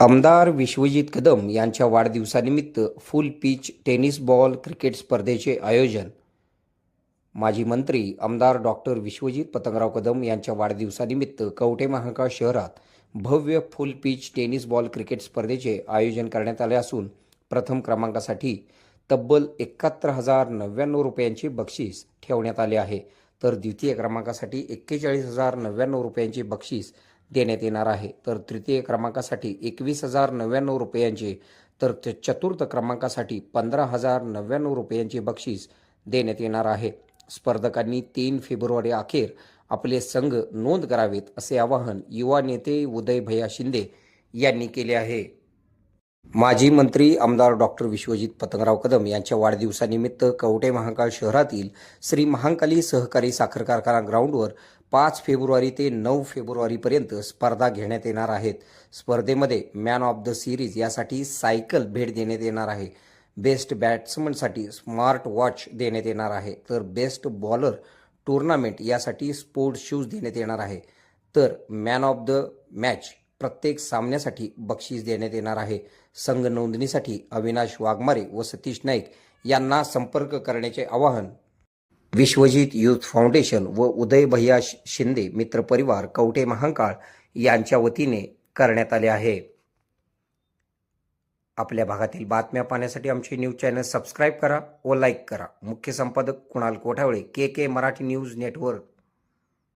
आमदार विश्वजित कदम यांच्या वाढदिवसानिमित्त full pitch tennis ball cricket स्पर्धेचे आयोजन. माजी मंत्री आमदार डॉक्टर विश्वजित पतंगराव कदम यांच्या वाढदिवसानिमित्त कवठे महांकाळ शहरात भव्य full pitch tennis ball cricket स्पर्धेचे आयोजन करण्यात आले असून प्रथम क्रमांकासाठी तब्बल एकाहत्तर हजार नव्याण्णव रुपयांचे बक्षीस ठेवण्यात आले आहे. तर द्वितीय क्रमांकासाठी एक्केचाळीस हजार नव्याण्णव रुपयांचे बक्षीस देण्यात येणार आहे. तर तृतीय क्रमांकासाठी एकवीस हजार नव्याण्णव रुपयांचे तर चतुर्थ क्रमांकासाठी पंधरा हजार नव्याण्णव रुपयांचे बक्षीस देण्यात येणार आहे. स्पर्धकांनी तीन फेब्रुवारी अखेर आपले संघ नोंद करावेत असे आवाहन युवा नेते उदय भैया शिंदे यांनी केले आहे. माजी मंत्री आमदार डॉक्टर विश्वजित पतंगराव कदम यांच्या वाढदिवसानिमित्त कवटे महांकाळ शहरातील श्री महांकाली सहकारी साखर कारखाना ग्राउंडवर पाच फेब्रुवारी ते नऊ फेब्रुवारीपर्यंत स्पर्धा घेण्यात येणार आहेत. स्पर्धेमध्ये मॅन ऑफ द सिरीज यासाठी सायकल भेट देण्यात येणार आहे. बेस्ट बॅट्समनसाठी स्मार्ट वॉच देण्यात येणार आहे. तर बेस्ट बॉलर टुर्नामेंट यासाठी स्पोर्ट्स शूज देण्यात येणार आहे. तर मॅन ऑफ द मॅच प्रत्येक सामन्यासाठी बक्षीस देण्यात येणार आहे. संघ नोंदणीसाठी अविनाश वाघमारे व सतीश नाईक यांना संपर्क करण्याचे आवाहन विश्वजित युथ फाउंडेशन व उदय भैया शिंदे मित्र परिवार महांकाळ यांच्या वतीने करण्यात आले आहे. आपल्या भागातील बातम्या पाहण्यासाठी आमचे न्यूज चॅनल सबस्क्राईब करा व लाईक करा. मुख्य संपादक Kunal Kothavale K K Marathi news network.